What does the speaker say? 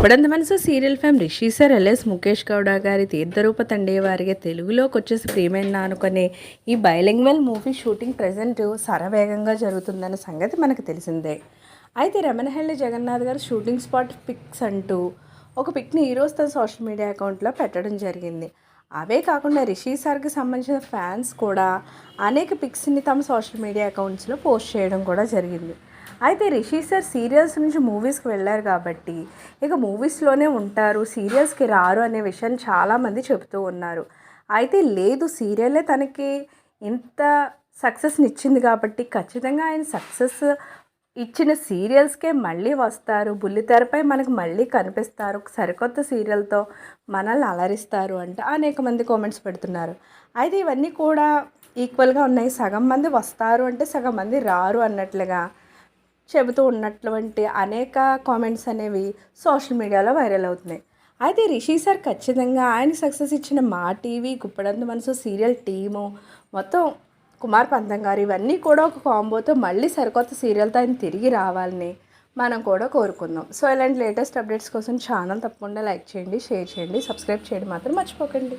Guppedantha Manasu serial fame Rishi sir LS Mukesh Gowda గారి తీర్థరూప తండే వారికి తెలుగులోకి వచ్చేసి ప్రియమైన అనుకునే ఈ బైలింగ్వెల్ మూవీ షూటింగ్ ప్రజెంట్ సరవేగంగా జరుగుతుందన్న సంగతి మనకు తెలిసిందే. అయితే రమణహల్లి జగన్నాథ్ గారు షూటింగ్ స్పాట్ పిక్స్ అంటూ ఒక పిక్ని ఈరోజు తన సోషల్ మీడియా అకౌంట్లో పెట్టడం జరిగింది. అవే కాకుండా రిషి సార్కి సంబంధించిన ఫ్యాన్స్ కూడా అనేక పిక్స్ని తమ సోషల్ మీడియా అకౌంట్స్లో పోస్ట్ చేయడం కూడా జరిగింది. అయితే రిషి సార్ సీరియల్స్ నుంచి మూవీస్కి వెళ్ళారు కాబట్టి ఇక మూవీస్లోనే ఉంటారు సీరియల్స్కి రారు అనే విషయాన్ని చాలామంది చెబుతూ ఉన్నారు. అయితే లేదు సీరియలే తనకి ఇంత సక్సెస్ని ఇచ్చింది కాబట్టి ఖచ్చితంగా ఆయన సక్సెస్ ఇచ్చిన సీరియల్స్కే మళ్ళీ వస్తారు. బుల్లితెరపై మనకు మళ్ళీ కనిపిస్తారు. సరికొత్త సీరియల్తో మనల్ని అలరిస్తారు అంటే అనేక మంది కామెంట్స్ పెడుతున్నారు. అయితే ఇవన్నీ కూడా ఈక్వల్గా ఉన్నాయి. సగం మంది వస్తారు అంటే సగం మంది రారు అన్నట్లుగా చెబుతూ ఉన్నటువంటి అనేక కామెంట్స్ అనేవి సోషల్ మీడియాలో వైరల్ అవుతున్నాయి. అయితే రిషి సార్ ఖచ్చితంగా ఆయన సక్సెస్ ఇచ్చిన మా TV Guppedantha Manasu serial team మొత్తం కుమార్ పంతం గారు ఇవన్నీ కూడా ఒక కాంబోతో మళ్ళీ సరికొత్త సీరియల్తో ఆయన తిరిగి రావాలని మనం కూడా కోరుకుందాం. సో ఇలాంటి లేటెస్ట్ అప్డేట్స్ కోసం ఛానల్ తప్పకుండా లైక్ చేయండి షేర్ చేయండి సబ్స్క్రైబ్ చేయండి మాత్రం మర్చిపోకండి.